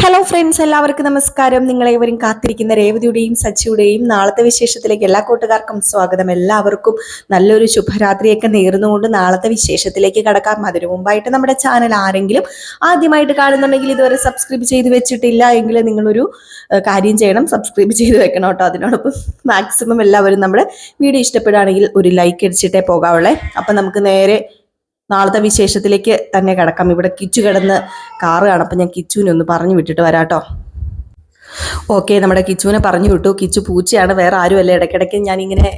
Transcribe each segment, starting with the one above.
Hello friends എല്ലാവർക്കും നമസ്കാരം. നിങ്ങളേവരും കാത്തിരിക്കുന്ന രേവതിയുടെയും സച്ചിയുടെയും നാളത്തെ വിശേഷത്തിലേക്ക് എല്ലാ കൂട്ടുകാർക്കും സ്വാഗതം. എല്ലാവർക്കും നല്ലൊരു ശുഭരാത്രിയൊക്കെ നേർന്നുകൊണ്ട് നാളത്തെ വിശേഷത്തിലേക്ക് കടക്കാം. അതിനു മുമ്പായിട്ട് നമ്മുടെ ചാനൽ ആരെങ്കിലും ആദ്യമായിട്ട് കാണുന്നുണ്ടെങ്കിൽ ഇതുവരെ സബ്സ്ക്രൈബ് ചെയ്ത് വെച്ചിട്ടില്ല എങ്കിൽ നിങ്ങളൊരു കാര്യം ചെയ്യണം. സബ്സ്ക്രൈബ് ചെയ്ത് വെക്കണം കേട്ടോ. അതിനോടൊപ്പം മാക്സിമം എല്ലാവരും നമ്മുടെ വീഡിയോ ഇഷ്ടപ്പെടുകയാണെങ്കിൽ ഒരു ലൈക്ക് അടിച്ചിട്ടേ പോകാവുള്ളേ. അപ്പം നമുക്ക് നേരെ നാളത്തെ വിശേഷത്തിലേക്ക് തന്നെ കിടക്കാം. ഇവിടെ കിച്ചു കിടന്ന് കാറ് കാണപ്പം ഞാൻ കിച്ചുവിനെ ഒന്ന് പറഞ്ഞു വിട്ടിട്ട് വരാട്ടോ. ഓക്കെ നമ്മുടെ കിച്ചുവിനെ പറഞ്ഞു വിട്ടു. കിച്ചു പൂച്ചയാണ് വേറെ ആരുമല്ല. ഇടയ്ക്കിടയ്ക്ക് ഞാനിങ്ങനെ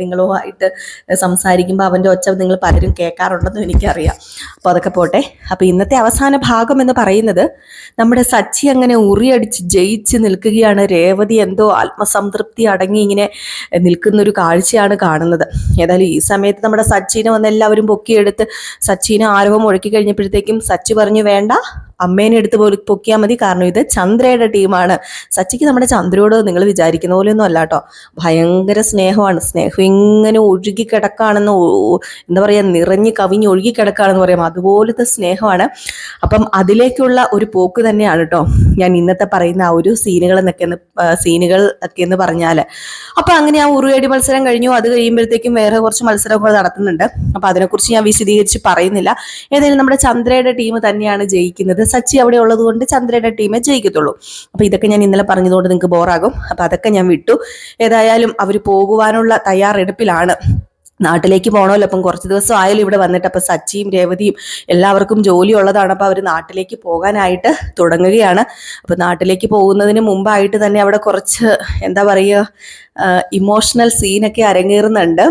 നിങ്ങളുമായിട്ട് സംസാരിക്കുമ്പോൾ അവന്റെ ഒച്ച നിങ്ങൾ പലരും കേൾക്കാറുണ്ടെന്നും എനിക്കറിയാം. അപ്പോൾ അതൊക്കെ പോട്ടെ. അപ്പോൾ ഇന്നത്തെ അവസാന ഭാഗം എന്ന് പറയുന്നത് നമ്മുടെ സച്ചി അങ്ങനെ ഉറിയടിച്ച് ജയിച്ച് നിൽക്കുകയാണ്. രേവതി എന്തോ ആത്മസംതൃപ്തി അടങ്ങി ഇങ്ങനെ നിൽക്കുന്നൊരു കാഴ്ചയാണ് കാണുന്നത്. ഏതായാലും ഈ സമയത്ത് നമ്മുടെ സച്ചിനെ വന്ന് എല്ലാവരും പൊക്കിയെടുത്ത് സച്ചിനെ ആരവം ഒഴുക്കി കഴിഞ്ഞപ്പോഴത്തേക്കും സച്ചി പറഞ്ഞു വേണ്ട അമ്മേനെ എടുത്ത് പൊക്കിയാൽ മതി. കാരണം ഇത് ചന്ദ്രയുടെ ടീമാണ്. സച്ചിക്ക് നമ്മുടെ ചന്ദ്രയോട് നിങ്ങൾ വിചാരിക്കുന്ന പോലെയൊന്നും അല്ല കേട്ടോ. ഭയങ്കര സ്നേഹമാണ്. സ്നേഹം ഇങ്ങനെ ഒഴുകി കിടക്കാണെന്ന് എന്താ പറയുക നിറഞ്ഞ് കവിഞ്ഞ് ഒഴുകി കിടക്കുകയാണെന്ന് പറയാം. അതുപോലത്തെ സ്നേഹമാണ്. അപ്പം അതിലേക്കുള്ള ഒരു പോക്ക് തന്നെയാണ് കേട്ടോ ഞാൻ ഇന്നത്തെ പറയുന്ന ആ ഒരു സീനുകൾ എന്നൊക്കെ സീനുകൾ ഒക്കെ എന്ന് പറഞ്ഞാൽ അപ്പൊ അങ്ങനെ ആ ഉറുവേടി മത്സരം കഴിഞ്ഞു. അത് കഴിയുമ്പോഴത്തേക്കും വേറെ കുറച്ച് മത്സരങ്ങൾ നടത്തുന്നുണ്ട്. അപ്പൊ അതിനെക്കുറിച്ച് ഞാൻ വിശദീകരിച്ച് പറയുന്നില്ല. ഏതായാലും നമ്മുടെ ചന്ദ്രയുടെ ടീം തന്നെയാണ് ജയിക്കുന്നത്. സച്ചി അവിടെ ഉള്ളത് കൊണ്ട് ചന്ദ്രയുടെ ടീമേ ജയിക്കത്തുള്ളൂ. അപ്പൊ ഇതൊക്കെ ഞാൻ ഇന്നലെ പറഞ്ഞതുകൊണ്ട് നിങ്ങൾക്ക് ബോറാകും. അപ്പോൾ അതൊക്കെ ഞാൻ വിട്ടു. ഏതായാലും അവർ പോകുവാനുള്ള തയ്യാറെടുപ്പിലാണ്. നാട്ടിലേക്ക് പോകണമല്ലോ അപ്പം കുറച്ച് ദിവസം ആയാലും ഇവിടെ വന്നിട്ട്. അപ്പം സച്ചിയും രേവതിയും എല്ലാവർക്കും ജോലി ഉള്ളതാണ് അപ്പം അവർ നാട്ടിലേക്ക് പോകാനായിട്ട് തുടങ്ങുകയാണ്. അപ്പം നാട്ടിലേക്ക് പോകുന്നതിന് മുമ്പായിട്ട് തന്നെ അവിടെ കുറച്ച് എന്താ പറയുക ഇമോഷണൽ സീനൊക്കെ അരങ്ങേറുന്നുണ്ട്.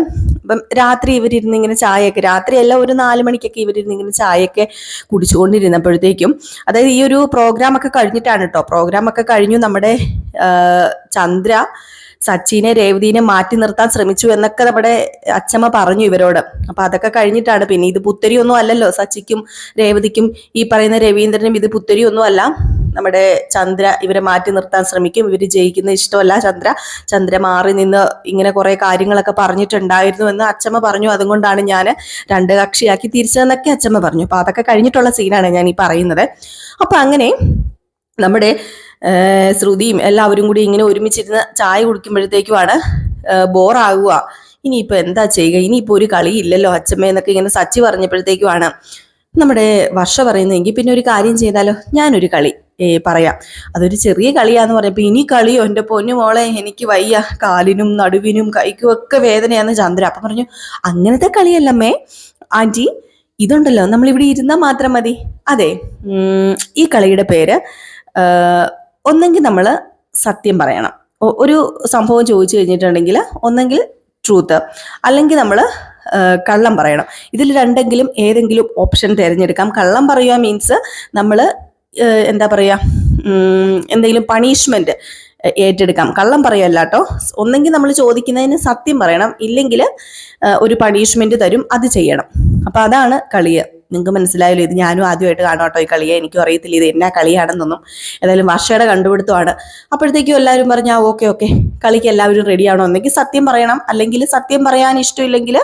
അപ്പം രാത്രി ഇവരിരുന്ന് ഇങ്ങനെ ചായയൊക്കെ രാത്രിയല്ല ഒരു നാല് മണിക്കൊക്കെ ഇവരിരുന്ന് ഇങ്ങനെ ചായയൊക്കെ കുടിച്ചുകൊണ്ടിരുന്നപ്പോഴത്തേക്കും അതായത് ഈ ഒരു പ്രോഗ്രാം ഒക്കെ കഴിഞ്ഞിട്ടാണ് കേട്ടോ പ്രോഗ്രാം ഒക്കെ കഴിഞ്ഞു. നമ്മുടെ ചന്ദ്ര സച്ചിനെ രേവതിനെ മാറ്റി നിർത്താൻ ശ്രമിച്ചു എന്നൊക്കെ നമ്മുടെ അച്ഛമ്മ പറഞ്ഞു ഇവരോട്. അപ്പൊ അതൊക്കെ കഴിഞ്ഞിട്ടാണ്. പിന്നെ ഇത് പുത്തരി ഒന്നും അല്ലല്ലോ. സച്ചിക്കും രേവതിക്കും ഈ പറയുന്ന രവീന്ദ്രനും ഇത് പുത്തരി ഒന്നും അല്ല. നമ്മുടെ ചന്ദ്ര ഇവരെ മാറ്റി നിർത്താൻ ശ്രമിക്കും. ഇവർ ജയിക്കുന്ന ഇഷ്ടമല്ല ചന്ദ്ര. ചന്ദ്ര മാറി നിന്ന് ഇങ്ങനെ കുറെ കാര്യങ്ങളൊക്കെ പറഞ്ഞിട്ടുണ്ടായിരുന്നു എന്ന് അച്ഛമ്മ പറഞ്ഞു. അതുകൊണ്ടാണ് ഞാൻ രണ്ട് കക്ഷിയാക്കി തിരിച്ചതെന്നൊക്കെ അച്ഛമ്മ പറഞ്ഞു. അപ്പൊ അതൊക്കെ കഴിഞ്ഞിട്ടുള്ള സീനാണ് ഞാൻ ഈ പറയുന്നത്. അപ്പൊ അങ്ങനെ നമ്മുടെ ശ്രുതിയും എല്ലാവരും കൂടി ഇങ്ങനെ ഒരുമിച്ചിരുന്ന് ചായ കുടിക്കുമ്പോഴത്തേക്കുമാണ് ബോറാകുക ഇനിയിപ്പോൾ എന്താ ചെയ്യുക? ഇനിയിപ്പോൾ ഒരു കളിയില്ലല്ലോ അച്ഛമ്മ എന്നൊക്കെ ഇങ്ങനെ സച്ചി പറഞ്ഞപ്പോഴത്തേക്കുമാണ് നമ്മുടെ വർഷ പറയുന്നതെങ്കിൽ പിന്നെ ഒരു കാര്യം ചെയ്താലോ? ഞാനൊരു കളി പറയാം. അതൊരു ചെറിയ കളിയാന്ന് പറഞ്ഞപ്പോൾ ഇനി കളിയോ? എന്റെ പൊന്നു മോളെ എനിക്ക് വയ്യ. കാലിനും നടുവിനും കൈക്കും ഒക്കെ വേദനയാന്ന് ചന്ദ്ര. അപ്പം പറഞ്ഞു അങ്ങനത്തെ കളിയല്ലമ്മേ ആന്റി ഇതുണ്ടല്ലോ. നമ്മൾ ഇവിടെ ഇരുന്നാൽ മാത്രം മതി. അതെ ഈ കളിയുടെ പേര് ഒന്നെങ്കിൽ നമ്മൾ സത്യം പറയണം. ഒരു സംഭവം ചോദിച്ചു കഴിഞ്ഞിട്ടുണ്ടെങ്കിൽ ഒന്നെങ്കിൽ ട്രൂത്ത് അല്ലെങ്കിൽ നമ്മൾ കള്ളം പറയണം. ഇതിൽ രണ്ടെങ്കിലും ഏതെങ്കിലും ഓപ്ഷൻ തിരഞ്ഞെടുക്കാം. കള്ളം പറയുക മീൻസ് നമ്മൾ എന്താ പറയുക എന്തെങ്കിലും പണിഷ്മെന്റ് ഏറ്റെടുക്കാം. കള്ളം പറയല്ല കേട്ടോ ഒന്നെങ്കിൽ നമ്മൾ ചോദിക്കുന്നതിന് സത്യം പറയണം. ഇല്ലെങ്കിൽ ഒരു പണിഷ്മെന്റ് തരും. അത് ചെയ്യണം. അപ്പോൾ അതാണ് കളിയ. നിങ്ങൾക്ക് മനസ്സിലായല്ലോ ഇത് ഞാനും ആദ്യമായിട്ട് കാണാം കേട്ടോ ഈ കളിയെ. എനിക്കും അറിയത്തില്ല ഇത് എന്നാ കളിയാണെന്നൊന്നും. ഏതായാലും വർഷയുടെ കണ്ടുപിടുത്തമാണ്. അപ്പോഴത്തേക്കും എല്ലാവരും പറഞ്ഞാൽ ഓക്കെ ഓക്കെ. കളിക്ക് എല്ലാവരും റെഡിയാണോ എന്നെങ്കിൽ സത്യം പറയണം. അല്ലെങ്കിൽ സത്യം പറയാൻ ഇഷ്ടമില്ലെങ്കിൽ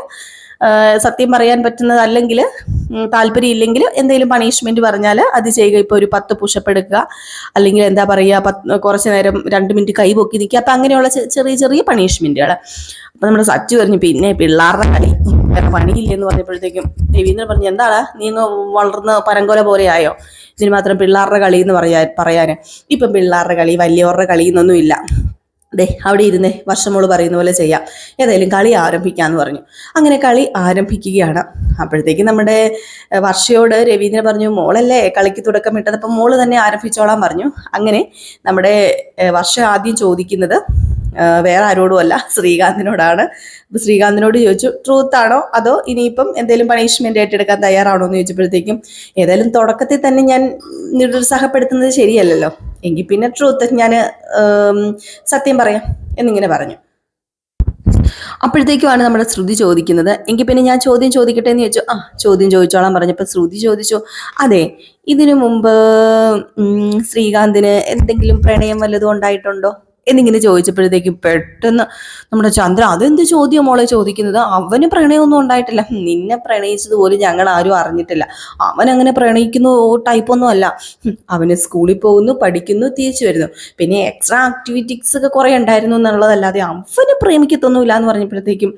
സത്യം പറയാൻ പറ്റുന്നത് അല്ലെങ്കിൽ താല്പര്യം ഇല്ലെങ്കിൽ എന്തെങ്കിലും പണിഷ്മെന്റ് പറഞ്ഞാൽ അത് ചെയ്യുക. ഇപ്പോൾ ഒരു പത്ത് പുഷപ്പ് എടുക്കുക. അല്ലെങ്കിൽ എന്താ പറയുക പത്ത് കുറച്ച് നേരം രണ്ട് മിനിറ്റ് കൈ പൊക്കി നിൽക്കുക. അപ്പം അങ്ങനെയുള്ള ചെറിയ ചെറിയ പണിഷ്മെന്റുകൾ അപ്പം നമ്മുടെ സച്ചു പറഞ്ഞു പിന്നെ പിള്ളേരുടെ കളി. വേറെ പണിയില്ല എന്ന് പറഞ്ഞപ്പോഴത്തേക്കും രവീന്ദ്രൻ പറഞ്ഞു എന്താണ് നീ അങ്ങ് വളർന്ന് പരങ്കോല പോലെ ആയോ? ഇതിന് മാത്രം പിള്ളേരുടെ കളി എന്ന് പറയാ പറയാൻ ഇപ്പം പിള്ളേരുടെ കളി വലിയവരുടെ കളി എന്നൊന്നും ദേ അവിടെ ഇരുന്നേ വർഷമോൾ പറയുന്ന പോലെ ചെയ്യാം. ഏതായാലും കളി ആരംഭിക്കാന്ന് പറഞ്ഞു. അങ്ങനെ കളി ആരംഭിക്കുകയാണ്. അപ്പോഴത്തേക്ക് നമ്മുടെ വർഷയോട് രവീന്ദ്രൻ പറഞ്ഞു മോളല്ലേ കളിക്ക് തുടക്കം ഇട്ടത്. അപ്പം മോൾ തന്നെ ആരംഭിച്ചോളാൻ പറഞ്ഞു. അങ്ങനെ നമ്മുടെ വർഷ ആദ്യം ചോദിക്കുന്നത് വേറെ ആരോടുമല്ല ശ്രീകാന്തിനോടാണ്. അപ്പം ശ്രീകാന്തിനോട് ചോദിച്ചു ട്രൂത്ത് ആണോ? അതോ ഇനിയിപ്പം എന്തെങ്കിലും പണിഷ്മെന്റ് ഏറ്റെടുക്കാൻ തയ്യാറാണോ? എന്ന് ചോദിച്ചപ്പോഴത്തേക്കും ഏതായാലും തുടക്കത്തിൽ തന്നെ ഞാൻ നിരുത്സാഹപ്പെടുത്തുന്നത് ശരിയല്ലല്ലോ. എങ്കിൽ പിന്നെ ട്രൂത്ത് ഞാൻ സത്യം പറയാം എന്നിങ്ങനെ പറഞ്ഞു. അപ്പോഴത്തേക്കുമാണ് നമ്മുടെ ശ്രുതി ചോദിക്കുന്നത്. എങ്കിൽ പിന്നെ ഞാൻ ചോദ്യം ചോദിക്കട്ടെ എന്ന് ചോദിച്ചു. ആ ചോദ്യം ചോദിച്ചോളാം പറഞ്ഞപ്പോൾ ശ്രുതി ചോദിച്ചു. അതെ ഇതിനു മുമ്പ് ശ്രീകാന്തിന് എന്തെങ്കിലും പ്രണയം വല്ലതും ഉണ്ടായിട്ടുണ്ടോ? എന്നിങ്ങനെ ചോദിച്ചപ്പോഴത്തേക്കും പെട്ടെന്ന് നമ്മുടെ ചന്ദ്ര അതെന്ത് ചോദ്യം മോളെ ചോദിക്കുന്നത്? അവന് പ്രണയമൊന്നും ഉണ്ടായിട്ടില്ല. നിന്നെ പ്രണയിച്ചത് പോലും ഞങ്ങൾ ആരും അറിഞ്ഞിട്ടില്ല. അവൻ അങ്ങനെ പ്രണയിക്കുന്ന ടൈപ്പൊന്നും അല്ല. അവന് സ്കൂളിൽ പോകുന്നു പഠിക്കുന്നു തിരിച്ചു വരുന്നു. പിന്നെ എക്സ്ട്രാ ആക്ടിവിറ്റീസ് ഒക്കെ കുറെ ഉണ്ടായിരുന്നു എന്നുള്ളതല്ലാതെ അവന് പ്രേമിക്കത്തൊന്നുമില്ല എന്ന് പറഞ്ഞപ്പോഴത്തേക്കും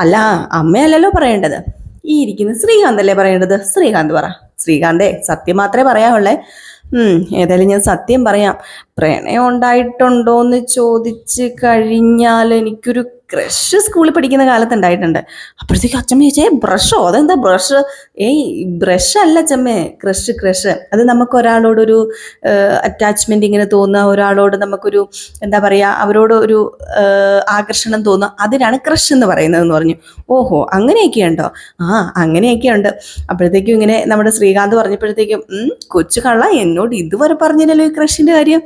അല്ല അമ്മയല്ലല്ലോ പറയേണ്ടത്. ഈ ഇരിക്കുന്ന ശ്രീകാന്ത് അല്ലേ പറയേണ്ടത്? ശ്രീകാന്ത് പറ. ശ്രീകാന്തേ സത്യം മാത്രമേ പറയാനുള്ളേ. ഉം ഏതായാലും ഞാൻ സത്യം പറയാം. പ്രണയം ഉണ്ടായിട്ടുണ്ടോ എന്ന് ചോദിച്ച് കഴിഞ്ഞാൽ എനിക്കൊരു ക്രഷ് സ്കൂളിൽ പഠിക്കുന്ന കാലത്ത് ഉണ്ടായിട്ടുണ്ട് അപ്പോഴത്തേക്കും അച്ഛമ്മ ചോദിച്ചേ ബ്രഷോ അതെന്താ ബ്രഷ് ഏയ് ബ്രഷ് അല്ല അച്ഛമ്മേ ക്രഷ് ക്രഷ് അത് നമുക്ക് ഒരാളോടൊരു അറ്റാച്ച്മെന്റ് ഇങ്ങനെ തോന്നുക ഒരാളോട് നമുക്കൊരു എന്താ പറയുക അവരോട് ഒരു ആകർഷണം തോന്നുക. അതിനാണ് ക്രഷ് എന്ന് പറയുന്നത് എന്ന് പറഞ്ഞു. ഓഹോ അങ്ങനെയൊക്കെ ഉണ്ടോ ആ അങ്ങനെയൊക്കെ ഉണ്ട് അപ്പോഴത്തേക്കും ഇങ്ങനെ നമ്മുടെ ശ്രീകാന്ത് പറഞ്ഞപ്പോഴത്തേക്കും "ഉം, കൊച്ചു കള്ള എന്നോട് ഇതുവരെ പറഞ്ഞില്ലല്ലോ ഈ ക്രഷിന്റെ കാര്യം.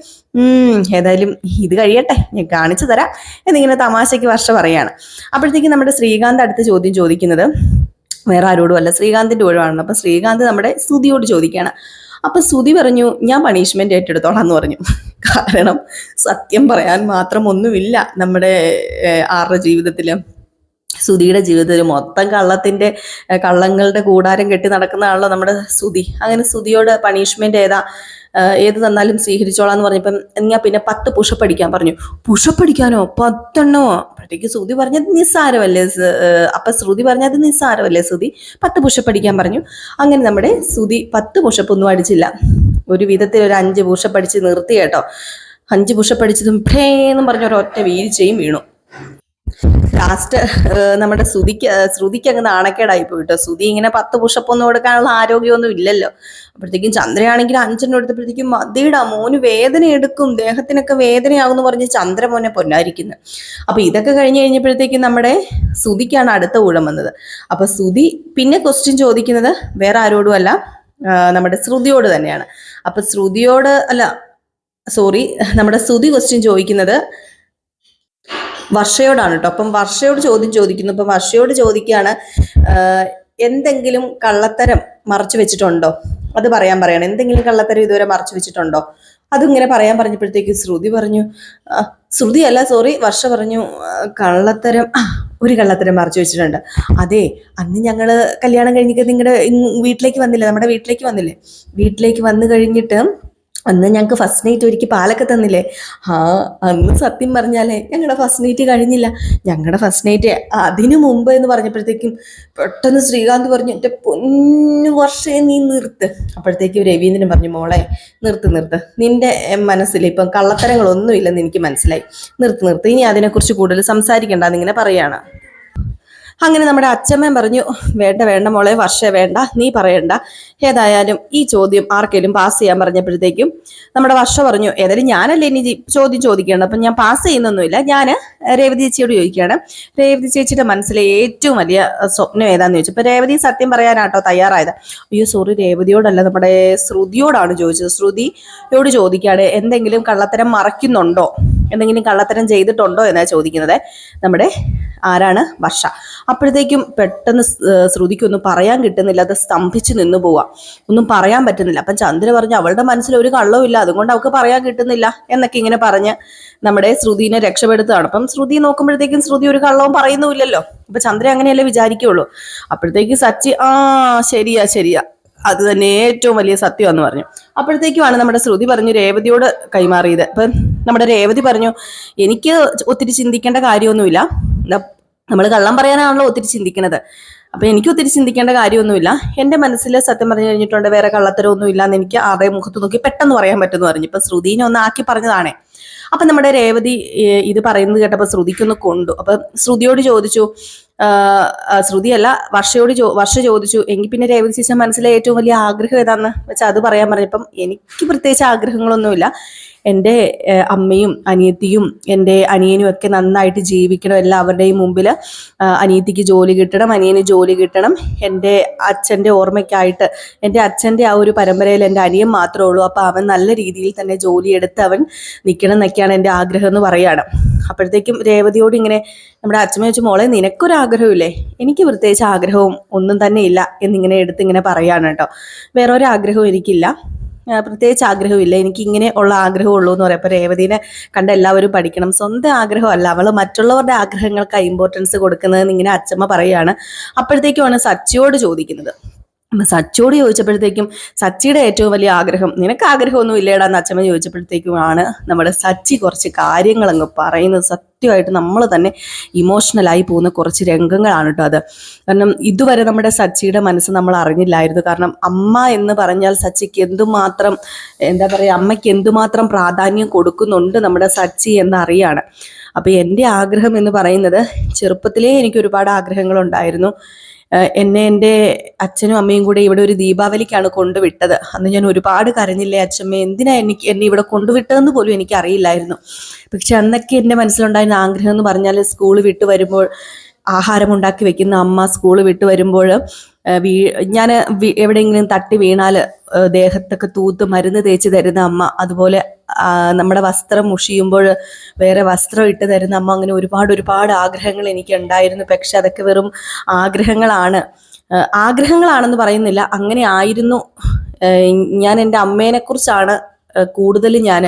ഏതായാലും ഇത് കഴിയട്ടെ. ഞാൻ കാണിച്ചു തരാം. എന്നിങ്ങനെ തമാശയ്ക്ക് വർഷ പറയാണ്. അപ്പോഴത്തേക്കും നമ്മുടെ ശ്രീകാന്ത് അടുത്ത ചോദ്യം ചോദിക്കുന്നത് വേറെ ആരോടും അല്ല ശ്രീകാന്തിന്റെ ഒഴിവാണ് അപ്പൊ ശ്രീകാന്ത് നമ്മുടെ സ്തുതിയോട് ചോദിക്കുകയാണ്. അപ്പൊ സ്തുതി പറഞ്ഞു ഞാൻ പണിഷ്മെന്റ് ഏറ്റെടുത്തോളാം എന്ന് പറഞ്ഞു. കാരണം സത്യം പറയാൻ മാത്രം ഒന്നുമില്ല നമ്മുടെ ആരുടെ ജീവിതത്തിലും. സുധിയുടെ ജീവിതത്തിൽ മൊത്തം കള്ളത്തിന്റെ കള്ളങ്ങളുടെ കൂടാരം കെട്ടി നടക്കുന്നതാണല്ലോ നമ്മുടെ സുധി. അങ്ങനെ സുധിയോട് പണിഷ്മെന്റ് ഏതാ ഏത് തന്നാലും സ്വീകരിച്ചോളാം എന്ന് പറഞ്ഞപ്പം ഞാൻ പിന്നെ പത്ത് പുഷപ്പ് അടിക്കാൻ പറഞ്ഞു. പുഷപ്പ് അടിക്കാനോ അപ്പോഴത്തേക്ക് ശ്രുതി പറഞ്ഞത് നിസ്സാരമല്ലേ അപ്പൊ ശ്രുതി പറഞ്ഞത് നിസ്സാരമല്ലേ ശ്രുതി പത്ത് പുഷപ്പ് അടിക്കാൻ പറഞ്ഞു. അങ്ങനെ നമ്മുടെ ശ്രുതി പത്ത് പുഷപ്പ് ഒന്നും അടിച്ചില്ല. ഒരു വിധത്തിൽ ഒരു അഞ്ച് പുഷപ്പ് അടിച്ച് നിർത്തി കേട്ടോ. അഞ്ച് പുഷപ്പ് അടിച്ചതും ഭേന്നും പറഞ്ഞ ഒരൊറ്റ വീഴ്ചയും വീണു. ലാസ്റ്റ് നമ്മുടെ ശ്രുതിക്ക് ശ്രുതിക്ക് അങ്ങ് നാണക്കേടായി പോയിട്ടോ. ശ്രുതി ഇങ്ങനെ പത്ത് പുഷപ്പ് ഒന്നും കൊടുക്കാനുള്ള ആരോഗ്യമൊന്നും ഇല്ലല്ലോ. അപ്പോഴത്തേക്കും ചന്ദ്രയാണെങ്കിൽ അഞ്ചെണ്ണം എടുത്തപ്പോഴത്തേക്കും മതിയുടെ മോന് വേദന എടുക്കും ദേഹത്തിനൊക്കെ വേദനയാകുമെന്ന് പറഞ്ഞ് ചന്ദ്ര മോനെ പൊന്നായിരിക്കുന്നു അപ്പൊ ഇതൊക്കെ കഴിഞ്ഞ് കഴിഞ്ഞപ്പോഴത്തേക്കും നമ്മുടെ ശ്രുതിക്കാണ് അടുത്ത ഊഴം വന്നത്. അപ്പൊ ശ്രുതി പിന്നെ ക്വസ്റ്റ്യൻ ചോദിക്കുന്നത് വേറെ ആരോടും അല്ല നമ്മുടെ ശ്രുതിയോട് തന്നെയാണ്. അപ്പൊ ശ്രുതിയോട് അല്ല സോറി നമ്മുടെ ശ്രുതി ക്വസ്റ്റ്യൻ ചോദിക്കുന്നത് വർഷയോടാണ് കേട്ടോ അപ്പം വർഷയോട് ചോദ്യം ചോദിക്കുന്നു. അപ്പം വർഷയോട് ചോദിക്കുകയാണ് എന്തെങ്കിലും കള്ളത്തരം മറച്ചു വെച്ചിട്ടുണ്ടോ? അത് പറയാൻ പറയണം. എന്തെങ്കിലും കള്ളത്തരം ഇതുവരെ മറച്ചു വെച്ചിട്ടുണ്ടോ? അതിങ്ങനെ പറയാൻ പറഞ്ഞപ്പോഴത്തേക്ക് ശ്രുതി പറഞ്ഞു ശ്രുതി അല്ല സോറി വർഷ പറഞ്ഞു കള്ളത്തരം ഒരു കള്ളത്തരം മറച്ചു വെച്ചിട്ടുണ്ട്. അതെ അന്ന് ഞങ്ങൾ കല്യാണം കഴിഞ്ഞിട്ട് നിങ്ങളുടെ വീട്ടിലേക്ക് വന്നില്ലേ? നമ്മുടെ വീട്ടിലേക്ക് വന്നില്ലേ? വീട്ടിലേക്ക് വന്നു കഴിഞ്ഞിട്ട് അന്ന് ഞങ്ങൾക്ക് ഫസ്റ്റ് നൈറ്റ് ഒരിക്കൽ പാലൊക്കെ തന്നില്ലേ? ആ അന്ന് സത്യം പറഞ്ഞാലേ ഞങ്ങളുടെ ഫസ്റ്റ് നൈറ്റ് കഴിഞ്ഞില്ല. ഞങ്ങളുടെ ഫസ്റ്റ് നൈറ്റ് അതിനു മുമ്പ് എന്ന് പറഞ്ഞപ്പോഴത്തേക്കും പെട്ടെന്ന് ശ്രീകാന്ത് പറഞ്ഞു എന്റെ പൊന്നു വർഷേ നീ നിർത്ത്. അപ്പോഴത്തേക്കും രവീന്ദ്രൻ പറഞ്ഞു മോളെ നിർത്ത് നിർത്ത്. നിന്റെ എം, മനസ്സിൽ ഇപ്പം കള്ളത്തരങ്ങളൊന്നും ഇല്ലെന്ന് എനിക്ക് മനസ്സിലായി. നിർത്ത് നിർത്ത്. ഇനി അതിനെക്കുറിച്ച് കൂടുതൽ സംസാരിക്കണ്ട പറയുകയാണ് അങ്ങനെ നമ്മുടെ അച്ഛമ്മൻ പറഞ്ഞു വേണ്ട വേണ്ട മോളെ വർഷ വേണ്ട നീ പറയണ്ട. ഏതായാലും ഈ ചോദ്യം ആർക്കെങ്കിലും പാസ് ചെയ്യാൻ പറഞ്ഞപ്പോഴത്തേക്കും നമ്മുടെ വർഷ പറഞ്ഞു ഏതായാലും ഞാനല്ലേ ഇനി ചോദ്യം ചോദിക്കേണ്ടത്? അപ്പം ഞാൻ പാസ് ചെയ്യുന്നൊന്നുമില്ല. ഞാൻ രേവതി ചേച്ചിയോട് ചോദിക്കുകയാണ്. രേവതി ചേച്ചിയുടെ മനസ്സിലെ ഏറ്റവും വലിയ സ്വപ്നം ഏതാന്ന് ചോദിച്ചു. ഇപ്പം രേവതി സത്യം പറയാനാട്ടോ തയ്യാറായത്. അയ്യോ സോറി രേവതിയോടല്ല നമ്മുടെ ശ്രുതിയോടാണ് ചോദിച്ചത്. ശ്രുതിയോട് ചോദിക്കുകയാണ് എന്തെങ്കിലും കള്ളത്തരം മറയ്ക്കുന്നുണ്ടോ? എന്തെങ്കിലും കള്ളത്തരം ചെയ്തിട്ടുണ്ടോ എന്നാണ് ചോദിക്കുന്നത്. നമ്മുടെ ആരാണ്? വർഷ. അപ്പോഴത്തേക്കും പെട്ടെന്ന് ശ്രുതിക്കൊന്നും പറയാൻ കിട്ടുന്നില്ല. അത് സ്തംഭിച്ച് നിന്നു പോവാം. ഒന്നും പറയാൻ പറ്റുന്നില്ല. അപ്പം ചന്ദ്ര പറഞ്ഞു അവളുടെ മനസ്സിൽ ഒരു കള്ളവും ഇല്ല. അതുകൊണ്ട് അവൾക്ക് പറയാൻ കിട്ടുന്നില്ല. എന്നൊക്കെ ഇങ്ങനെ പറഞ്ഞ് നമ്മുടെ ശ്രുതിനെ രക്ഷപ്പെടുത്തുകയാണ്. അപ്പം ശ്രുതി നോക്കുമ്പോഴത്തേക്കും ശ്രുതി ഒരു കള്ളവും പറയുന്നുമില്ലല്ലോ. അപ്പൊ ചന്ദ്ര അങ്ങനെയല്ലേ വിചാരിക്കുള്ളൂ അപ്പോഴത്തേക്ക് സച്ചി ആ ശരിയാ ശരിയാ. അത് തന്നെ ഏറ്റവും വലിയ സത്യമാണെന്ന് പറഞ്ഞു. അപ്പോഴത്തേക്കുമാണ് നമ്മുടെ ശ്രുതി പറഞ്ഞു രേവതിയോട് കൈമാറിയത്. അപ്പം നമ്മുടെ രേവതി പറഞ്ഞു എനിക്ക് ഒത്തിരി ചിന്തിക്കേണ്ട കാര്യമൊന്നുമില്ല. നമ്മൾ കള്ളം പറയാനാണല്ലോ ഒത്തിരി ചിന്തിക്കുന്നത് അപ്പൊ എനിക്ക് ഒത്തിരി ചിന്തിക്കേണ്ട കാര്യമൊന്നുമില്ല. എന്റെ മനസ്സിൽ സത്യം പറഞ്ഞു കഴിഞ്ഞിട്ടുണ്ട് വേറെ കള്ളത്തരമൊന്നും ഇല്ല എന്ന് എനിക്ക് ആരുടെ മുഖത്ത് നോക്കി പെട്ടെന്ന് പറയാൻ പറ്റുമെന്ന് പറഞ്ഞു. ഇപ്പൊ ശ്രുതിനെ ഒന്ന് ആക്കി പറഞ്ഞതാണേ. അപ്പൊ നമ്മുടെ രേവതി ഇത് പറയുന്നത് കേട്ടപ്പോ ശ്രുതിക്കൊന്ന് കൊണ്ടു. അപ്പൊ ശ്രുതിയോട് ചോദിച്ചു ശ്രുതിയല്ല വർഷയോട് ചോ വർഷ ചോദിച്ചു എങ്കിൽ പിന്നെ രേവതി ശേഷം മനസ്സിലെ ഏറ്റവും വലിയ ആഗ്രഹം ഏതാന്ന്? വെച്ചാൽ അത് പറയാൻ പറഞ്ഞപ്പം എനിക്ക് പ്രത്യേകിച്ച് ആഗ്രഹങ്ങളൊന്നുമില്ല. എന്റെ അമ്മയും അനിയത്തിയും എന്റെ അനിയനും ഒക്കെ നന്നായിട്ട് ജീവിക്കണം. എല്ലാവരുടെയും മുമ്പിൽ അനിയത്തിക്ക് ജോലി കിട്ടണം അനിയന് ജോലി കിട്ടണം. എന്റെ അച്ഛന്റെ ഓർമ്മയ്ക്കായിട്ട് എന്റെ അച്ഛന്റെ ആ ഒരു പരമ്പരയിൽ എന്റെ അനിയൻ മാത്രമേ ഉള്ളൂ. അപ്പോൾ അവൻ നല്ല രീതിയിൽ തന്നെ ജോലിയെടുത്ത് അവൻ നിൽക്കണം എന്നൊക്കെയാണ് എന്റെ ആഗ്രഹം എന്ന് പറയുകയാണ്. അപ്പോഴത്തേക്കും രേവതിയോട് ഇങ്ങനെ നമ്മുടെ അച്ഛമ്മ വെച്ച് മോളെ നിനക്കൊരാഗ്രഹമില്ലേ എനിക്ക് പ്രത്യേകിച്ച് ആഗ്രഹവും ഒന്നും തന്നെ ഇല്ല എന്നിങ്ങനെ എടുത്ത് ഇങ്ങനെ പറയാണ് കേട്ടോ. വേറെ ഒരു ആഗ്രഹവും എനിക്കില്ല. പ്രത്യേകിച്ച് ആഗ്രഹമില്ല. എനിക്ക് ഇങ്ങനെ ഉള്ള ആഗ്രഹമുള്ളൂ എന്ന് പറയാം. അപ്പോൾ രേവതിനെ കണ്ട എല്ലാവരും പഠിക്കണം. സ്വന്തം ആഗ്രഹമല്ല. അവൾ മറ്റുള്ളവരുടെ ആഗ്രഹങ്ങൾക്ക് ഇമ്പോർട്ടൻസ് കൊടുക്കുന്നതെന്ന് ഇങ്ങനെ അച്ചമ്മ പറയുകയാണ്. അപ്പോഴത്തേക്കുമാണ് സച്ചിയോട് ചോദിക്കുന്നത്. അപ്പം സച്ചിയോട് ചോദിച്ചപ്പോഴത്തേക്കും സച്ചിയുടെ ഏറ്റവും വലിയ ആഗ്രഹം നിനക്ക് ആഗ്രഹമൊന്നും ഇല്ലേടാന്ന് അച്ഛമ്മ ചോദിച്ചപ്പോഴത്തേക്കുമാണ് നമ്മുടെ സച്ചി കുറച്ച് കാര്യങ്ങൾ അങ്ങ് പറയുന്നത്. സത്യമായിട്ട് നമ്മൾ തന്നെ ഇമോഷണലായി പോകുന്ന കുറച്ച് രംഗങ്ങളാണ് കേട്ടോ അത്. കാരണം ഇതുവരെ നമ്മുടെ സച്ചിയുടെ മനസ്സ് നമ്മൾ അറിഞ്ഞില്ലായിരുന്നു. കാരണം അമ്മ എന്ന് പറഞ്ഞാൽ സച്ചിക്ക് എന്തുമാത്രം എന്താ പറയുക അമ്മയ്ക്ക് എന്തുമാത്രം പ്രാധാന്യം കൊടുക്കുന്നുണ്ട് നമ്മുടെ സച്ചി എന്നറിയാണ്. അപ്പോൾ എന്റെ ആഗ്രഹം എന്ന് പറയുന്നത് ചെറുപ്പത്തിലേ എനിക്ക് ഒരുപാട് ആഗ്രഹങ്ങളുണ്ടായിരുന്നു. എന്നെ എന്റെ അച്ഛനും അമ്മയും കൂടെ ഇവിടെ ഒരു ദീപാവലിക്കാണ് കൊണ്ടുവിട്ടത്. അന്ന് ഞാൻ ഒരുപാട് കരഞ്ഞില്ലേ അച്ഛമ്മ എന്തിനാ എനിക്ക് എന്നെ ഇവിടെ കൊണ്ടുവിട്ടതെന്ന് പോലും എനിക്ക് അറിയില്ലായിരുന്നു പക്ഷെ അന്നൊക്കെ എന്റെ മനസ്സിലുണ്ടായിരുന്ന ആഗ്രഹം എന്ന് പറഞ്ഞാൽ സ്കൂൾ വിട്ടു വരുമ്പോൾ ആഹാരം ഉണ്ടാക്കി വെക്കുന്ന അമ്മ സ്കൂൾ വിട്ടു വരുമ്പോൾ വീ ഞാൻ എവിടെയെങ്കിലും തട്ടി വീണാൽ ദേഹത്തൊക്കെ തൂത്ത് മരുന്ന് തേച്ച് തരുന്ന അമ്മ അതുപോലെ നമ്മുടെ വസ്ത്രം മുഷിയുമ്പോൾ വേറെ വസ്ത്രം ഇട്ട് തരുന്ന അമ്മ അങ്ങനെ ഒരുപാട് ഒരുപാട് ആഗ്രഹങ്ങൾ എനിക്ക് ഉണ്ടായിരുന്നു പക്ഷെ അതൊക്കെ വെറും ആഗ്രഹങ്ങളാണ്. ആഗ്രഹങ്ങളാണെന്ന് പറയുന്നില്ല. അങ്ങനെ ആയിരുന്നു. ഞാൻ എന്റെ അമ്മേനെ കുറിച്ചാണ് കൂടുതൽ ഞാൻ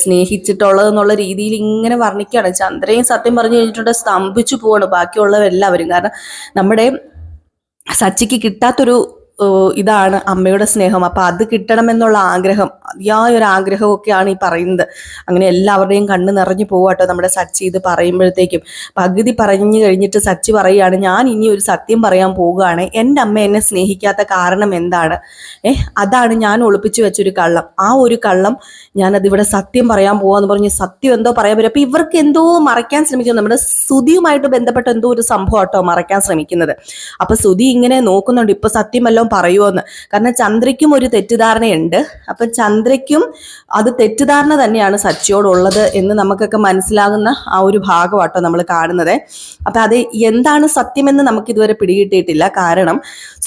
സ്നേഹിച്ചിട്ടുള്ളത് എന്നുള്ള രീതിയിൽ ഇങ്ങനെ വർണിക്കുകയാണ്. ചന്ദ്രയും സത്യം പറഞ്ഞു കഴിഞ്ഞിട്ടുണ്ട് സ്തംഭിച്ചു പോവാണ് ബാക്കിയുള്ളവരെല്ലാവരും. കാരണം നമ്മുടെ സച്ചിക്ക് കിട്ടാത്തൊരു ഇതാണ് അമ്മയുടെ സ്നേഹം. അപ്പൊ അത് കിട്ടണമെന്നുള്ള ആഗ്രഹം അതിയായ ഒരു ആഗ്രഹമൊക്കെയാണ് ഈ പറയുന്നത്. അങ്ങനെ എല്ലാവരുടെയും കണ്ണ് നിറഞ്ഞു പോവാട്ടോ നമ്മുടെ സച്ചി ഇത് പറയുമ്പോഴത്തേക്കും. പകുതി പറഞ്ഞു കഴിഞ്ഞിട്ട് സച്ചി പറയുകയാണ് ഞാൻ ഇനി ഒരു സത്യം പറയാൻ പോവുകയാണ്. എന്റെ അമ്മ എന്നെ സ്നേഹിക്കാത്ത കാരണം എന്താണ്? ഏഹ് അതാണ് ഞാൻ ഒളിപ്പിച്ചു വെച്ചൊരു കള്ളം. ആ ഒരു കള്ളം ഞാനതിവിടെ സത്യം പറയാൻ പോവാന്ന് പറഞ്ഞ് സത്യം എന്തോ പറയാൻ പറ്റും. അപ്പൊ ഇവർക്ക് എന്തോ മറയ്ക്കാൻ ശ്രമിക്കുന്നു. നമ്മുടെ സുതിയുമായിട്ട് ബന്ധപ്പെട്ട എന്തോ ഒരു സംഭവം കേട്ടോ മറയ്ക്കാൻ ശ്രമിക്കുന്നത്. അപ്പൊ സുതി ഇങ്ങനെ നോക്കുന്നുണ്ട്. ഇപ്പൊ സത്യം വല്ലതും പറയുമോന്ന് കാരണം ചന്ദ്രയ്ക്കും ഒരു തെറ്റിദ്ധാരണയുണ്ട്. അപ്പൊ ചന്ദ്രയ്ക്കും അത് തെറ്റിദ്ധാരണ തന്നെയാണ് സച്ചിയോടുള്ളത് എന്ന് നമുക്കൊക്കെ മനസ്സിലാകുന്ന ആ ഒരു ഭാഗമാട്ടോ നമ്മൾ കാണുന്നത്. അപ്പൊ അത് എന്താണ് സത്യമെന്ന് നമുക്ക് ഇതുവരെ പിടികിട്ടിയിട്ടില്ല. കാരണം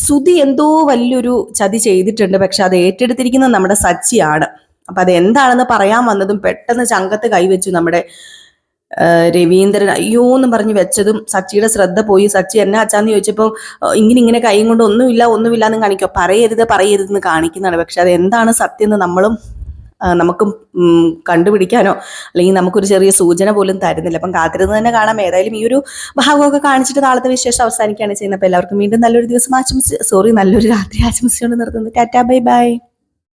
സുതി എന്തോ വലിയൊരു ചതി ചെയ്തിട്ടുണ്ട്. പക്ഷെ അത് ഏറ്റെടുത്തിരിക്കുന്നത് നമ്മുടെ സച്ചിയാണ്. അപ്പൊ അത് എന്താണെന്ന് പറയാൻ വന്നതും പെട്ടെന്ന് ചങ്കത്ത് കൈവച്ചു നമ്മുടെ രവീന്ദ്രൻ അയ്യോ എന്ന് പറഞ്ഞ് വെച്ചതും സച്ചിയുടെ ശ്രദ്ധ പോയി. സച്ചി എന്നെ അച്ഛാന്ന് ചോദിച്ചപ്പോൾ ഇങ്ങനെ ഇങ്ങനെ കൈയും കൊണ്ട് ഒന്നുമില്ല ഒന്നുമില്ല എന്ന് കാണിക്കുക പറയരുത് പറയരുതെന്ന് കാണിക്കുന്നതാണ്. പക്ഷെ അത് എന്താണ് സത്യം എന്ന് നമ്മളും നമുക്ക് കണ്ടുപിടിക്കാനോ അല്ലെങ്കിൽ നമുക്കൊരു ചെറിയ സൂചന പോലും തരുന്നില്ല. അപ്പം കാത്തിരുന്ന് തന്നെ കാണാം. ഏതായാലും ഈ ഒരു ഭാഗമൊക്കെ കാണിച്ചിട്ട് നാളത്തെ വിശേഷം അവസാനിക്കുകയാണ് ചെയ്യുന്നത്. അപ്പോൾ എല്ലാവർക്കും വീണ്ടും നല്ലൊരു ദിവസം ആശംസിച്ച് സോറി നല്ലൊരു രാത്രി ആശംസിച്ചുകൊണ്ട് നിർത്തുന്നു. Tata bye bye.